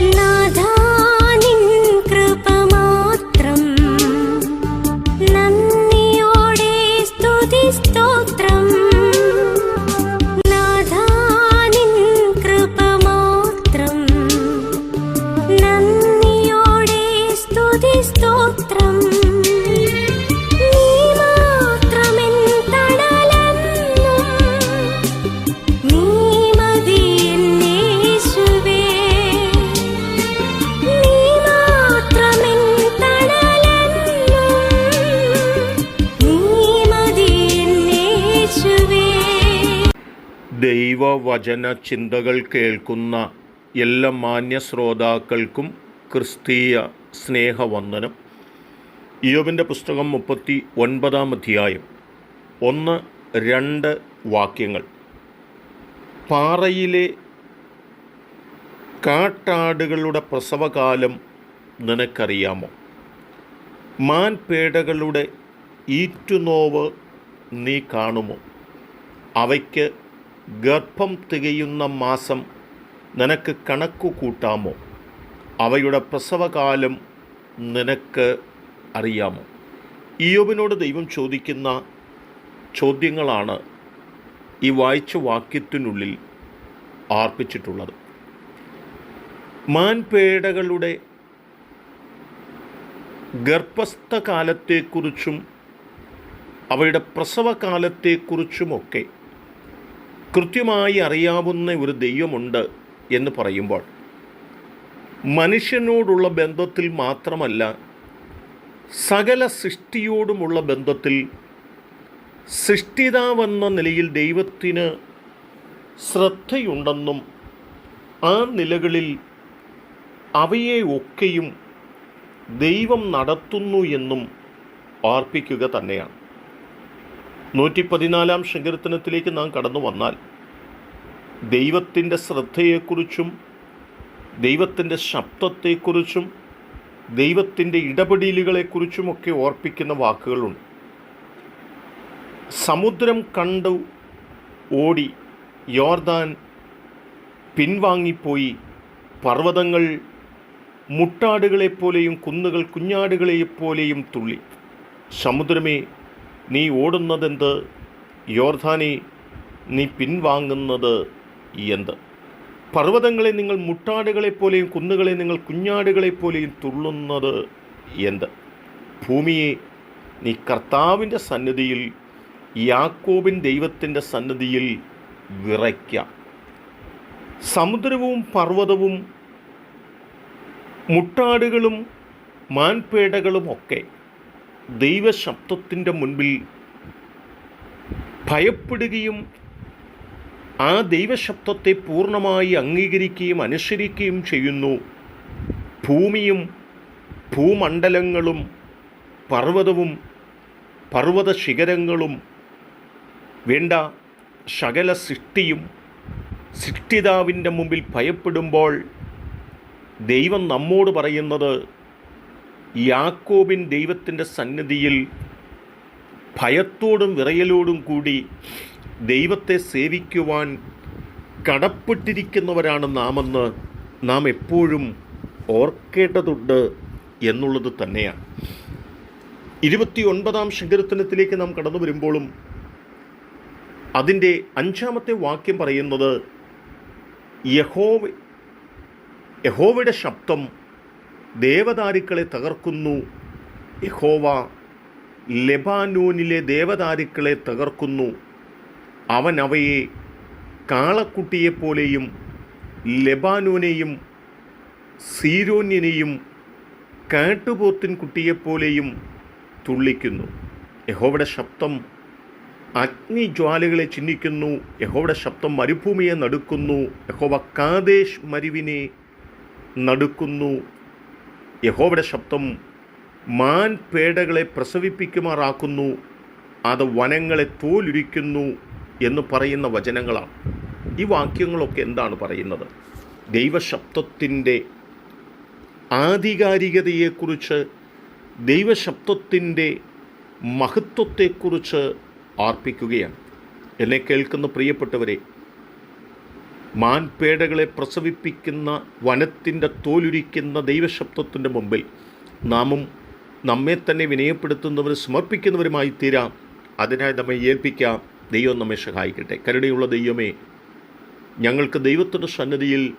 No. ദൈവവചന ചിന്തകൾ കേൾക്കുന്ന എല്ലാ മാന്യ ശ്രോതാക്കൾക്കും ക്രിസ്തീയ സ്നേഹവന്ദനം. ഇയോബിന്റെ പുസ്തകം മുപ്പത്തി ഒൻപതാം അധ്യായം. ഒന്ന് രണ്ട് വാക്യങ്ങൾ. പാറയിലെ കാട്ടാടുകളുടെ പ്രസവകാലം നിനക്കറിയാമോ? മാൻപേടകളുടെ ഈറ്റുനോവ് നീ കാണുമോ? അവയ്ക്ക് ഗർഭം തികയുന്ന മാസം നിനക്ക് കണക്കു കൂട്ടാമോ? അവയുടെ പ്രസവകാലം നിനക്ക് അറിയാമോ? ഇയോബിനോട് ദൈവം ചോദിക്കുന്ന ചോദ്യങ്ങളാണ് ഈ വായിച്ച വാക്യത്തിനുള്ളിൽ ആർപ്പിച്ചിട്ടുള്ളത്. മാൻപേടകളുടെ ഗർഭസ്ഥകാലത്തെക്കുറിച്ചും അവയുടെ പ്രസവകാലത്തെക്കുറിച്ചുമൊക്കെ കൃത്യമായി അറിയാവുന്ന ഒരു ദൈവമുണ്ട് എന്ന് പറയുമ്പോൾ മനുഷ്യനോടുള്ള ബന്ധത്തിൽ മാത്രമല്ല സകല സൃഷ്ടിയോടുമുള്ള ബന്ധത്തിൽ സൃഷ്ടിതാവെന്ന നിലയിൽ ദൈവത്തിന് ശ്രദ്ധയുണ്ടെന്നും ആ നിലകളിൽ അവയെ ഒക്കെയും ദൈവം നടത്തുന്നു എന്നും ഓർപ്പിക്കുക തന്നെയാണ്. നൂറ്റി പതിനാലാം സങ്കീർത്തനത്തിലേക്ക് നാം കടന്നു വന്നാൽ ദൈവത്തിന്റെ ശ്രദ്ധയെക്കുറിച്ചും ദൈവത്തിന്റെ ശബ്ദത്തെക്കുറിച്ചും ദൈവത്തിന്റെ ഇടപെടലുകളെക്കുറിച്ചുമൊക്കെ ഓർപ്പിക്കുന്ന വാക്കുകളുണ്ട്. സമുദ്രം കണ്ടു ഓടി യോർദാൻ പിൻവാങ്ങിപ്പോയി. പർവതങ്ങൾ മുട്ടാടുകളെപ്പോലെയും കുന്നുകൾ കുഞ്ഞാടുകളെപ്പോലെയും തുള്ളി. സമുദ്രമേ നീ ഓടുന്നതെന്ത്? യോർധാനെ നീ പിൻവാങ്ങുന്നത് എന്ത്? പർവതങ്ങളെ നിങ്ങൾ മുട്ടാടുകളെപ്പോലെയും കുന്നുകളെ നിങ്ങൾ കുഞ്ഞാടുകളെപ്പോലെയും തുള്ളുന്നത് എന്ത്? ഭൂമിയെ നീ കർത്താവിന്റെ സന്നിധിയിൽ യാക്കോബിൻ ദൈവത്തിന്റെ സന്നിധിയിൽ വിറയ്ക്കാം. സമുദ്രവും പർവതവും മുട്ടാടുകളും മാൻപേടകളും ഒക്കെ ദൈവശബ്ദത്തിന്റെ മുൻപിൽ ഭയപ്പെടുകയും ആ ദൈവശബ്ദത്തെ പൂർണമായി അംഗീകരിക്കുകയും അനുസരിക്കുകയും ചെയ്യുന്നു. ഭൂമിയും ഭൂമണ്ഡലങ്ങളും പർവതവും പർവത ശിഖരങ്ങളും വേണ്ട സകല സൃഷ്ടിയും സൃഷ്ടിതാവിന്റെ മുമ്പിൽ ഭയപ്പെടുമ്പോൾ ദൈവം നമ്മോട് പറയുന്നത് യാക്കോബിൻ ദൈവത്തിന്റെ സന്നിധിയിൽ ഭയത്തോടും വിറയലോടും കൂടി ദൈവത്തെ സേവിക്കുവാൻ കടപ്പെട്ടിരിക്കുന്നവരാണ് നാമെന്ന് നാം എപ്പോഴും ഓർക്കേണ്ടതുണ്ട് എന്നുള്ളത് തന്നെയാണ്. ഇരുപത്തി ഒൻപതാം നാം കടന്നു വരുമ്പോഴും അതിന്റെ അഞ്ചാമത്തെ വാക്യം പറയുന്നത് യഹോവ യഹോവയുടെ ശബ്ദം ദേവദാരുക്കളെ തകർക്കുന്നു. യഹോവ ലെബാനൂനിലെ ദേവദാരുക്കളെ തകർക്കുന്നു. അവൻ അവയെ കാളക്കുട്ടിയെപ്പോലെയും ലെബാനൂനെയും സീരോന്യനെയും കാട്ടുപോത്തിൻ കുട്ടിയെപ്പോലെയും തുള്ളിക്കുന്നു. യഹോവയുടെ ശബ്ദം അഗ്നിജ്വാലകളെ ചിഹ്നിക്കുന്നു യഹോവയുടെ ശബ്ദം മരുഭൂമിയെ നടുക്കുന്നു. യഹോവ കാദേശ് മരുവിനെ നടുക്കുന്നു. യഹോവയുടെ ശബ്ദം മാൻ പേടകളെ പ്രസവിപ്പിക്കുമാറാക്കുന്നു. അത് വനങ്ങളെ തോലുരിക്കുന്നു. എന്ന് പറയുന്ന വചനങ്ങളാണ്. ഈ വാക്യങ്ങളൊക്കെ എന്താണ് പറയുന്നത്? ദൈവശബ്ദത്തിന്റെ ആധികാരികതയെക്കുറിച്ച് ദൈവശബ്ദത്തിന്റെ മഹത്വത്തെക്കുറിച്ച് ആർപ്പിക്കുകയാണ്. എന്നെ കേൾക്കുന്ന പ്രിയപ്പെട്ടവരെ മാൻപേടകളെ പ്രസവിപ്പിക്കുന്ന വനത്തിന്റെ തോലുരിക്കുന്ന ദൈവശബ്ദത്തിന്റെ മുമ്പിൽ നാമും നമ്മെ തന്നെ വിനയപ്പെടുത്തുന്നവരും സമർപ്പിക്കുന്നവരുമായി തീരാം അതിനായി നമ്മെ ഏൽപ്പിക്കാം. ദൈവം നമ്മെ സഹായിക്കട്ടെ. കരുണയുള്ള ദൈവമേ ഞങ്ങൾക്ക് ദൈവത്തിന്റെ സന്നദ്ധിയിൽ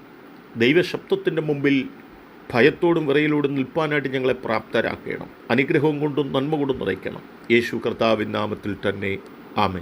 ദൈവശബ്ദത്തിന്റെ മുമ്പിൽ ഭയത്തോടും വിറയിലോടും നിൽപ്പാനായിട്ട് ഞങ്ങളെ പ്രാപ്തരാക്കണം. അനുഗ്രഹവും കൊണ്ടും നന്മ കൊണ്ടും നിറയ്ക്കണം. യേശു കർത്താവിൻ നാമത്തിൽ തന്നെ. ആമേ